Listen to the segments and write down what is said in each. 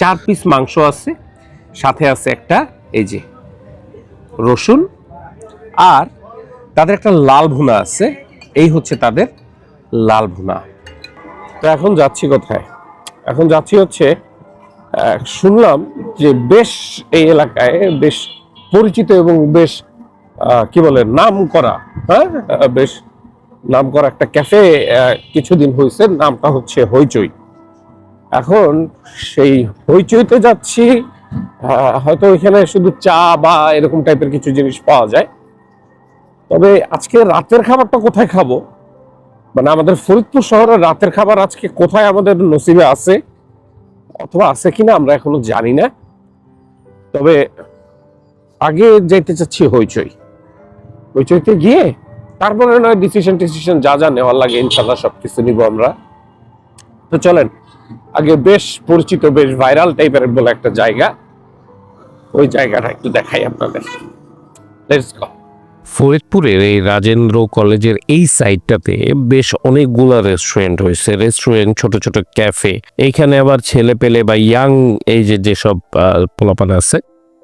চার পিস মাংস আছে, সাথে আছে একটা, এই যে রসুন, আর তাদের একটা লাল ভুনা আছে, এই হচ্ছে তাদের লাল ভুনা। তো এখন যাচ্ছি কোথায়? এখন যাচ্ছি হচ্ছে শুনলাম যে বেশ এই এলাকায় বেশ পরিচিত এবং বেশ কি বলে নাম করা হ্যাঁ বেশ নাম করা একটা ক্যাফে কিছুদিন হয়েছে, নামটা হচ্ছে হইচই। এখন সেই হইচইতে যাচ্ছি হয়তো এখানে শুধু চা বা এরকম টাইপের কিছু জিনিস পাওয়া যায়। তবে আজকে রাতের খাবারটা কোথায় খাব? মানে আমাদের ফরিদপুর শহরের রাতের খাবার আজকে কোথায় আমাদের নসিবে আছে? অথবা আছে কিনা আমরা এখনও জানি না। তবে আগে যাইতে চাচ্ছি হইচই। হইচইতে গিয়ে তারপরে নয় ডিসিশন টিসিশন যা যা নেওয়ার লাগে ইনশাল্লাহ সব কিছু নিব আমরা। তো চলেন, আগে বেশ পরিচিত, বেশ ভাইরাল টাইপের বলে একটা জায়গা। ওই জায়গাটা একটু দেখাই আপনাদের। লেটস গো ফরিদপুরের এই রাজেন্দ্র কলেজের এই সাইডটাতে বেশ অনেকগুলা রেস্টুরেন্ট হয়েছে। রেস্টুরেন্ট ছোট ছোট ক্যাফে এইখানে আবার ছেলে পেলে বা ইয়াং এই যে যেসব পোলাপান আছে,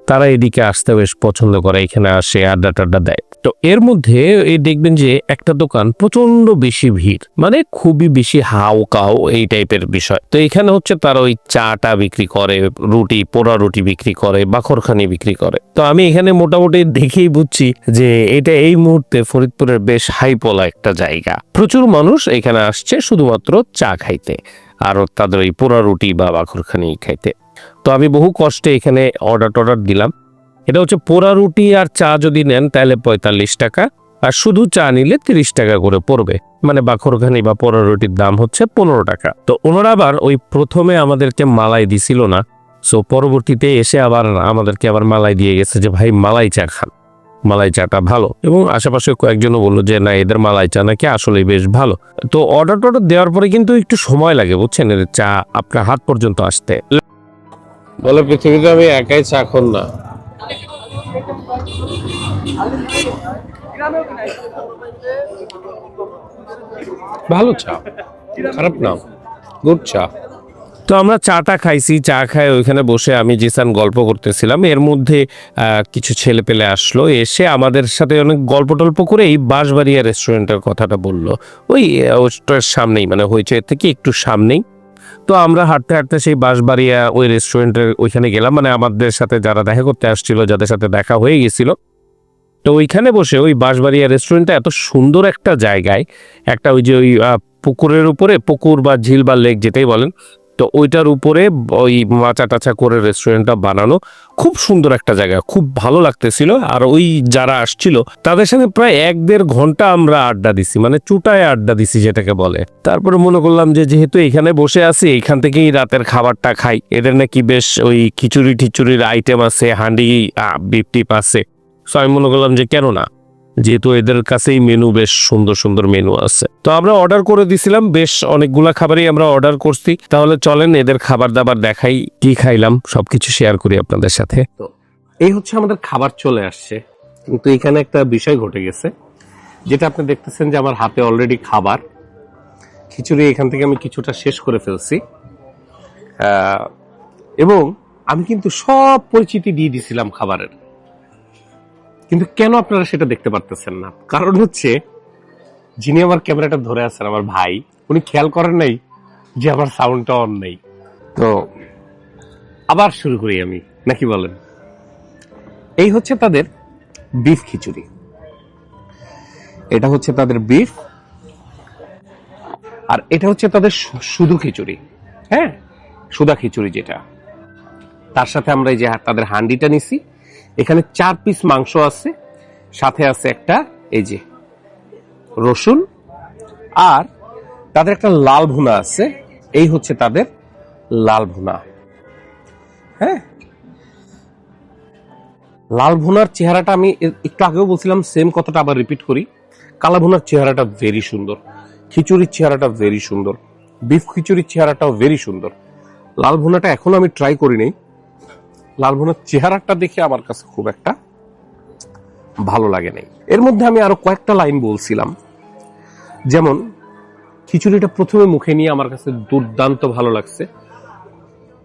তারা এদিকে আসতে বেশ পছন্দ করে। এখানে আসে আড্ডা টাড্ডা দেয়। তো এর মধ্যে এই দেখবেন যে একটা দোকান প্রচণ্ড বেশি ভিড় মানে খুবই বেশি হাও কাও এই টাইপের বিষয়। তো এখানে হচ্ছে তারা ওই চাটা বিক্রি করে, রুটি, পোড়া রুটি বিক্রি করে, বাখরখানি বিক্রি করে। তো আমি এখানে মোটামুটি দেখেই বুঝছি যে এটা এই মুহূর্তে ফরিদপুরের বেশ হাইপোলা একটা জায়গা। প্রচুর মানুষ এখানে আসছে শুধুমাত্র চা খাইতে আর তাদের ওই পোড়া রুটি বা বাখরখানি খাইতে। তো আমি বহু কষ্টে এখানে অর্ডার টর্ডার দিলাম। এটা হচ্ছে পোড়া রুটি আর চা যদি নেন, তাহলে পঁয়তাল্লিশ টাকা। আর শুধু চা নিলে তিরিশ টাকা করে পড়বে। মানে বাখরখানি বা পোড়া রুটির দাম হচ্ছে পনেরো টাকা। তো ওনারা আবার ওই প্রথমে আমাদেরকে মালাই দিছিল না। সো পরবর্তীতে এসে আবার আমাদেরকে আবার মালাই দিয়ে গেছে যে, ভাই, মালাই চা খান। মালাই চাটা ভালো। এবং আশেপাশে কয়েকজনও বলল যে, না, এদের মালাই চা নাকি আসলে বেশ ভালো। তো অর্ডার টর্ডার দেওয়ার পরে কিন্তু একটু সময় লাগে, বুঝছেন? এদের চা আপনার হাত পর্যন্ত আসতে। বলে পৃথিবীতে আমি একাই চাখন না। ভালো চা। খারাপ না। গুড চা। তো আমরা চাটা খাইছি, চা খাই, ওইখানে বসে আমি জিসান গল্প করতেছিলাম। এর মধ্যে কিছু ছেলে পেলে আসলো, এসে আমাদের সাথে অনেক গল্প টল্প করে এই বাঁশবাড়িয়া রেস্টুরেন্টের কথাটা বলল। ওই ওটার সামনেই মানে হইচই থেকে একটু সামনেই। তো আমরা হাঁটতে হাঁটতে সেই বাঁশবাড়িয়া ওই রেস্টুরেন্টের ওইখানে গেলাম। মানে আমাদের সাথে যারা দেখা করতে আসছিল, যাদের সাথে দেখা হয়ে গেছিল, তো ওইখানে বসে ওই বাঁশবাড়িয়া রেস্টুরেন্টটা এত সুন্দর একটা জায়গায়, একটা ওই যে ওই পুকুরের উপরে, পুকুর বা ঝিল বা লেক যেটাই বলেন তো ওইটার উপরে ওই মাচা টাচা করে রেস্টুরেন্টটা বানানো খুব সুন্দর একটা জায়গা, খুব ভালো লাগতেছিল। আর ওই যারা আসছিল, তাদের সাথে প্রায় এক দেড় ঘণ্টা আমরা আড্ডা দিছি মানে চুটায় আড্ডা দিছি যেটাকে বলে। তারপরে মনে করলাম যে যেহেতু এখানে বসে আছি, এখান থেকেই রাতের খাবারটা খাই। এদের নাকি বেশ ওই খিচুড়ি টিচুড়ির আইটেম আছে হান্ডি বিপ টিপ আছে। সো আমি মনে করলাম যে কেন না? যেহেতু এদের কাছেই মেনু বেশ সুন্দর সুন্দর মেনু আছে। তো আমরা অর্ডার করে দিছিলাম, বেশ অনেকগুলা খাবারই আমরা অর্ডার করছি। তাহলে চলেন এদের খাবার দাবার দেখাই, কি খাইলাম, সবকিছু শেয়ার করি আপনাদের সাথে। তো এই হচ্ছে আমাদের খাবার চলে আসছে। কিন্তু এখানে একটা বিষয় ঘটে গেছে, যেটা আপনি দেখতেছেন যে আমার হাতে অলরেডি খাবার। খিচুড়ি এখান থেকে আমি কিছুটা শেষ করে ফেলছি। এবং আমি কিন্তু সব পরিচিতি দিয়ে দিছিলাম খাবারের। কিন্তু কেন আপনারা সেটা দেখতে পারতেছেন না? কারণ হচ্ছে, যিনি আমার ক্যামেরাটা ধরে আছেন, আমার ভাই, উনি খেয়াল করেন নাই যে আমার সাউন্ডটা অন নেই। তো, আবার শুরু করি আমি, নাকি বলেন? এই হচ্ছে তাদের বিফ খিচুড়ি। এটা হচ্ছে তাদের বিফ আর এটা হচ্ছে তাদের শুধু খিচুড়ি। হ্যাঁ? সুদা খিচুড়ি যেটা। তার সাথে আমরা এই যে তাদের হান্ডিটা নিছি এখানে চার পিস মাংস আছে, সাথে আছে একটা, এই যে, রসুন, আর তাদের একটা লাল ভুনা আছে, এই হচ্ছে তাদের লাল ভুনা। হ্যাঁ? লাল ভুনার চেহারাটা আমি একটু আগেও বলছিলাম সেম কথাটা আবার রিপিট করি। কালা ভুনার চেহারাটা ভেরি সুন্দর, খিচুড়ির চেহারাটা ভেরি সুন্দর বিফ খিচুড়ির চেহারাটাও ভেরি সুন্দর। লাল ভুনাটা এখনও আমি ট্রাই করি নাই। লাল ভুনার চেহারাটা দেখে আমার কাছে খুব একটা ভালো লাগে নাই। এর মধ্যে আমি আরও কয়েকটা লাইন বলছিলাম। যেমন, খিচুড়িটা প্রথমে মুখে নিয়ে আমার কাছে দুর্দান্ত ভালো লাগছে।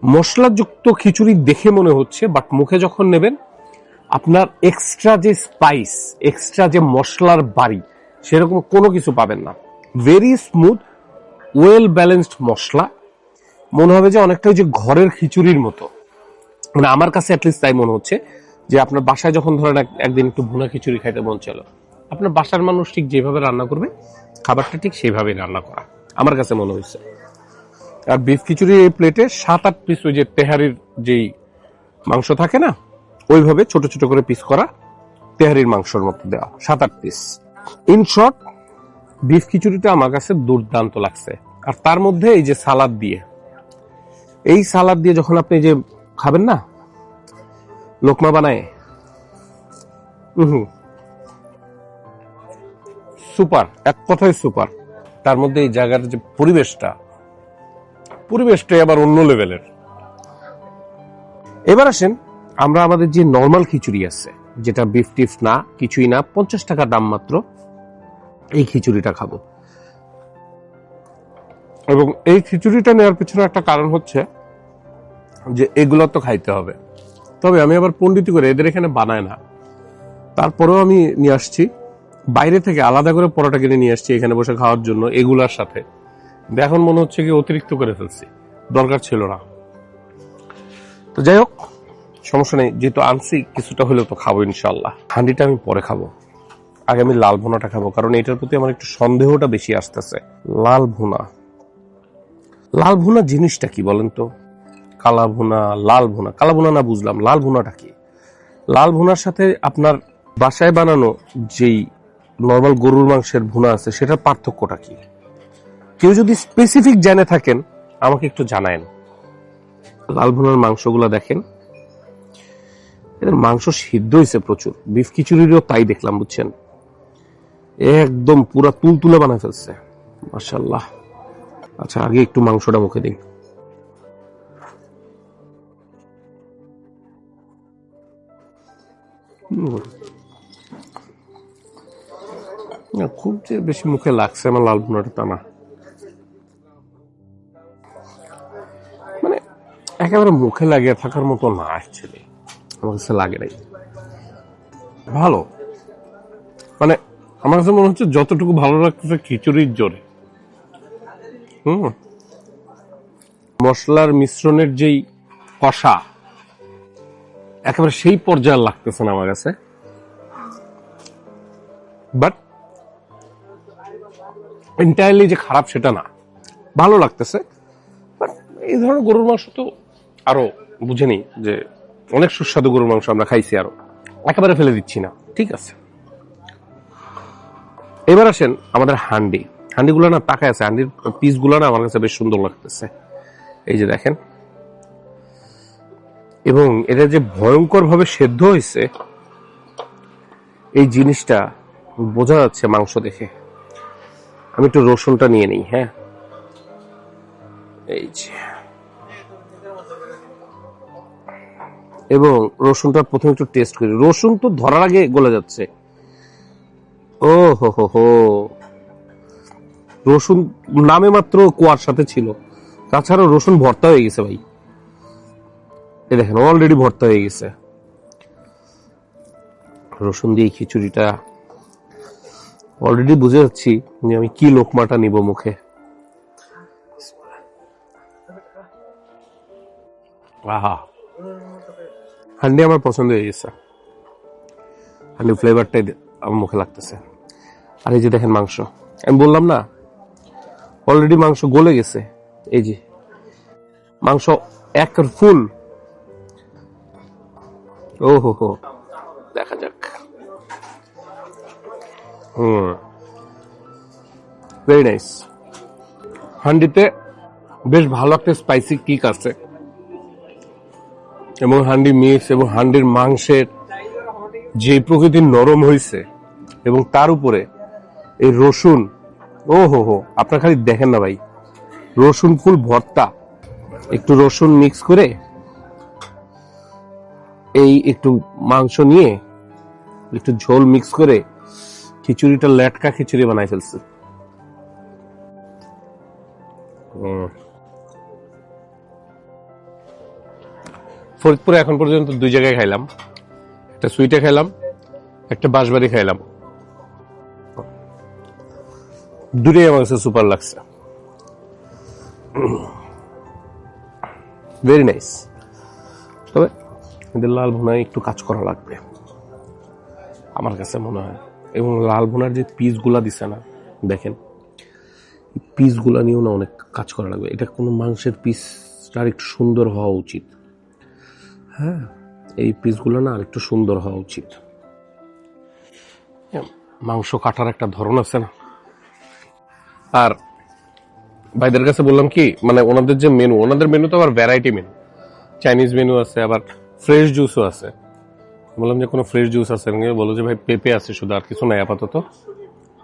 মশলাযুক্ত খিচুড়ি দেখে মনে হচ্ছে, বাট মুখে যখন নেবেন, আপনার এক্সট্রা যে স্পাইস এক্সট্রা যে মশলার বাড়ি, সেরকম কোনো কিছু পাবেন না। ভেরি স্মুথ ওয়েল ব্যালেন্সড মশলা। মনে হবে যে অনেকটা ওই যে ঘরের খিচুড়ির মতো। মানে আমার কাছে অ্যাটলিস্ট তাই মনে হচ্ছে যে আপনার বাসায় যখন ধরেন একদিন একটু ভুনা খিচুড়ি খাইতে মন ছিল আপনার বাসার মানুষ ঠিক যেভাবে রান্না করবে, খাবারটা ঠিক সেইভাবেই রান্না করা, আমার কাছে মনে হয়েছে। আর বিফ খিচুড়ি এই প্লেটে সাত আট পিস ওই যে তেহারির যেই মাংস থাকে না, ওইভাবে ছোট ছোট করে পিস করা তেহারির মাংসের মতো দেওয়া, সাত আট পিস ইন শর্ট বিফ খিচুড়িটা আমার কাছে দুর্দান্ত লাগছে। আর তার মধ্যে এই যে সালাদ দিয়ে, এই সালাদ দিয়ে যখন আপনি যে খাবেন না? লোকমা বানায়। হুম সুপার, এক কথায় সুপার। তার মধ্যে এই জায়গার যে পরিবেশটা, পরিবেশটাই আবার অন্য লেভেলের। এবার আসেন, আমরা আমাদের যে নর্মাল খিচুড়ি আছে, যেটা বিফ টিফ না, কিছুই না, পঞ্চাশ টাকা দাম মাত্র, এই খিচুড়িটা খাব। এবং এই খিচুড়িটা নেওয়ার পিছনে একটা কারণ হচ্ছে যে এগুলো তো খাইতে হবে। তবে আমি আবার পণ্ডিতি করে এদের এখানে বানায় না। তারপরেও আমি নিয়ে আসছি। বাইরে থেকে আলাদা করে পরোটা কিনে নিয়ে আসছি এখানে বসে খাওয়ার জন্য এগুলার সাথে। এখন মনে হচ্ছে কি অতিরিক্ত করে ফেলছি। দরকার ছিল না। তো যাই হোক, সমস্যা নেই। যেহেতু আনছি, কিছুটা হলেও তো খাব ইনশাল্লাহ হান্ডিটা আমি পরে খাব। আগে আমি লাল ভুনাটা খাব, কারণ এটার প্রতি আমার একটু সন্দেহটা বেশি আসতেছে। লাল ভুনা। লাল ভুনা জিনিসটা কি বলেন তো? কালা ভুনা, লাল ভুনা। কালা ভুনা না বুঝলাম, লাল ভুনাটা কি? লাল ভুনার সাথে আপনার বাসায় বানানো যেই নর্মাল গরুর মাংসের ভুনা আছে, সেটার পার্থক্যটা কি? কেউ যদি স্পেসিফিক জেনে থাকেন, আমাকে একটু জানায়েন। লাল ভুনার মাংসগুলো দেখেন। এদের মাংস সিদ্ধ হয়েছে প্রচুর। বিফ খিচুড়িরও তাই দেখলাম, বুঝছেন? একদম পুরা তুল তুলে বানায় ফেলছে। মাশাল্লাহ আচ্ছা আগে একটু মাংসটা মুখে দিই। না, খুব যে বেশি মুখে লাগছে আমার লাল ভুনাটা তা না। মানে একেবারে মুখে লাগিয়ে থাকার মতো না অ্যাকচুয়ালি আমার কাছে লাগে নাই। ভালো। মানে আমার কাছে মনে হচ্ছে যতটুকু ভালো লাগতেছে খিচুড়ির জোরে। হুম। মশলার মিশ্রণের যেই কষা একেবারে সেই পর্যায়ে লাগতেছে না আমার কাছে। বাট এন্টায়ারলি যে খারাপ সেটা না। ভালো লাগতেছে। বাট এই ধরনের গরুর মাংস তো আরও বুঝেনি যে অনেক সুস্বাদু গরুর মাংস আমরা খাইছি আরও। একেবারে ফেলে দিচ্ছি না। ঠিক আছে। এবার আসেন আমাদের হান্ডি। হান্ডিগুলো না তাকায় আছে। হান্ডির পিসগুলো না আমার কাছে বেশ সুন্দর লাগতেছে। এই যে দেখেন। এবং এটা যে ভয়ঙ্কর ভাবে সেদ্ধ হয়েছে, এই জিনিসটা বোঝা যাচ্ছে মাংস দেখে। আমি একটু রসুনটা নিয়ে নিই হ্যাঁ? এই যে। এবং রসুনটা প্রথমে একটু টেস্ট করি। রসুন তো ধরার আগে গলে যাচ্ছে। ও হো হো হো। রসুন নামে মাত্র কুয়ার সাথে ছিল। তাছাড়া রসুন ভর্তা হয়ে গেছে ভাই। এই দেখেন অলরেডি ভর্তা হয়ে গেছে। রসুন দিয়ে খিচুড়িটা। অলরেডি বুঝে যাচ্ছি যে আমি কি লোকমাটা নিব মুখে। আহা। হান্ডি আমার পছন্দ হয়ে গেছে। হান্ডি ফ্লেভারটাই আমার মুখে লাগতেছে। আর এই যে দেখেন মাংস। আমি বললাম না অলরেডি মাংস গলে গেছে। এই যে, মাংস এক ফুল ও হো হো দেখা যাক। হুম। ভেরি নাইস হান্ডিতে বেশ ভালো একটা স্পাইসি কিক আছে। এবং হান্ডি মিক্স এবং হান্ডির মাংসের যে প্রকৃতির নরম হয়েছে এবং তার উপরে এই রসুন ও হো হো আপনার খালি দেখেন না ভাই। রসুন ফুল ভর্তা। একটু রসুন মিক্স করে এই একটু মাংস নিয়ে একটু ঝোল মিক্স করে খিচুড়িটা লেটকা খিচুড়ি বানাই ফেলছে। ফরিদপুরে এখন পর্যন্ত দুই জায়গায় খাইলাম। একটা সুইটে খাইলাম, একটা বাঁশবাড়ি খাইলাম। দুটোই আমার কাছে সুপার লাগছে। ভেরি নাইস তবে এদের লাল ভুনায় একটু কাজ করা লাগবে। আমার কাছে মনে হয়। এবং লাল ভুনার যে পিসগুলা দিছে না, দেখেন পিসগুলা নিয়েও না অনেক কাজ করা লাগবে। এটা কোনো মাংসের পিসটা একটু সুন্দর হওয়া উচিত। হ্যাঁ এই পিসগুলো না আর একটু সুন্দর হওয়া উচিত। মাংস কাটার একটা ধরন আছে না? আর ভাইদের কাছে বললাম কি মানে ওনাদের যে মেনু ওনাদের মেনু তো আবার ভ্যারাইটি মেনু চাইনিজ মেনু আছে, আবার ফ্রেশ জুসও আছে। বললাম যে কোনো ফ্রেশ জুস আছে। নাকি? বলো যে ভাই, পেঁপে আছে শুধু, আর কিছু নাই আপাতত।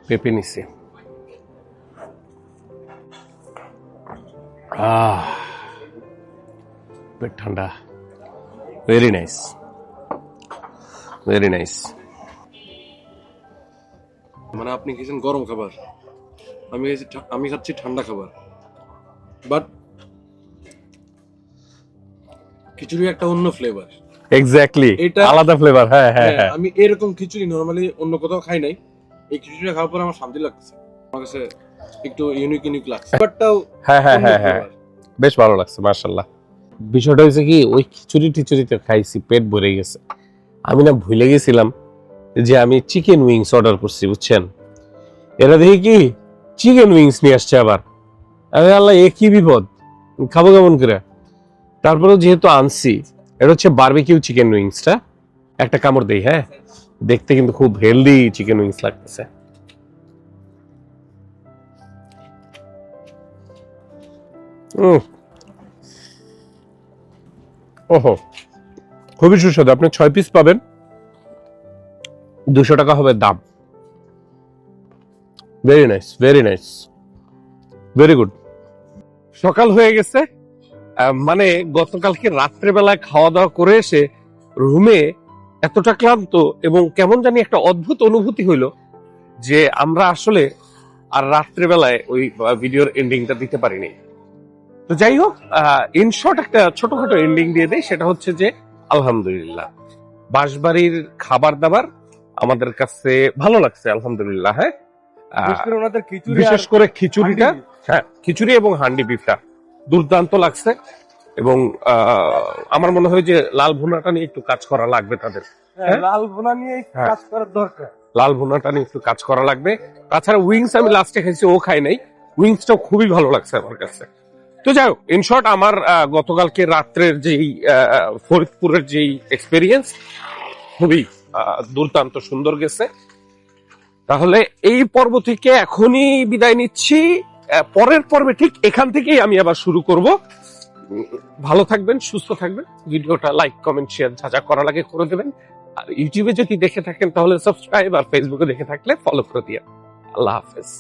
পেঁপে নিছি। আহ, পেট ঠান্ডা। ভেরি নাইস ভেরি নাইস মানে আপনি খেয়েছেন গরম খাবার। আমি খেয়েছি ঠা- আমি খাচ্ছি ঠান্ডা খাবার। বাট খিচুড়ি একটা অন্য ফ্লেভার এক্স্যাক্টলি এটা- আলাদা ফ্লেভার হ্যাঁ হ্যাঁ হ্যাঁ আমি এরকম খিচুড়ি নর্মালি অন্য কোথাও খাই নাই। এই খিচুড়িটা খাওয়ার পর আমার শান্তি লাগছে। আমার কাছে একটু ইউনিক ইউনিক লাগছে। বাটটাও হ্যাঁ হ্যাঁ হ্যাঁ হ্যাঁ। বেশ ভালো লাগছে মার্শাল্লাহ বিষয়টা হয়েছে কি ওই খিচুড়ি টিচুড়িতে খাইছি পেট ভরে গেছে। আমি না ভুলে গেছিলাম যে আমি চিকেন উইংস অর্ডার করছি বুঝছেন? এরা দেখি কি চিকেন উইংস নিয়ে আসছে আবার। আরে আল্লাহ এ কি বিপদ? খাব কেমন করে? তারপরেও যেহেতু আনছি, এটা হচ্ছে বারবিকিউ চিকেন উইংসটা একটা কামড় দেই হ্যাঁ? দেখতে কিন্তু খুব হেলদি চিকেন উইংস লাগতেছে। ওহো। খুবই সুস্বাদু। আপনি ছয় পিস পাবেন। দুশো টাকা হবে দাম। Very nice very nice very good সকাল হয়ে গেছে। মানে গতকালকে রাত্রেবেলায় খাওয়া দাওয়া করে এসে রুমে এতটা ক্লান্ত এবং কেমন জানি একটা অদ্ভুত অনুভূতি হইল যে আমরা আসলে আর রাত্রেবেলায় ওই ভিডিওর এন্ডিংটা দিতে পারিনি। তো যাই হোক ইন শর্ট একটা ছোটখাটো এন্ডিং দিয়ে দেয় সেটা হচ্ছে যে আলহামদুলিল্লাহ। বাঁশবাড়ির খাবার দাবার আমাদের কাছে ভালো লাগছে আলহামদুলিল্লাহ হ্যাঁ? বিশেষ করে খিচুড়ি বিশেষ করে খিচুড়িটা হ্যাঁ খিচুড়ি এবং হান্ডি বিফটা দুর্দান্ত লাগছে এবং আমার মনে হয় যে লাল ভুনাটা নিয়ে একটু কাজ করা লাগবে তাদের। হ্যাঁ? লাল ভুনা নিয়ে হ্যাঁ। কাজ করার দরকার। লাল ভুনাটা নিয়ে একটু কাজ করা লাগবে। তাছাড়া উইংস আমি লাস্টে খাইছি ও খাই নাই। উইংসটাও খুবই ভালো লাগছে আমার কাছে। তো যাই হোক ইন শর্ট আমার গতকালকে রাত্রের যেই ফরিদপুরের যেই এক্সপেরিয়েন্স খুবই দুর্দান্ত সুন্দর গেছে। তাহলে এই পর্ব থেকে এখনই বিদায় নিচ্ছি। পরের পর্বে ঠিক এখান থেকেই আমি আবার শুরু করব। ভালো থাকবেন, সুস্থ থাকবেন। ভিডিওটা লাইক কমেন্ট শেয়ার যা যা করা লাগে করে দেবেন। আর ইউটিউবে যদি দেখে থাকেন তাহলে সাবস্ক্রাইব আর ফেসবুকে দেখে থাকলে ফলো করে দিয়ে আল্লাহ হাফেজ।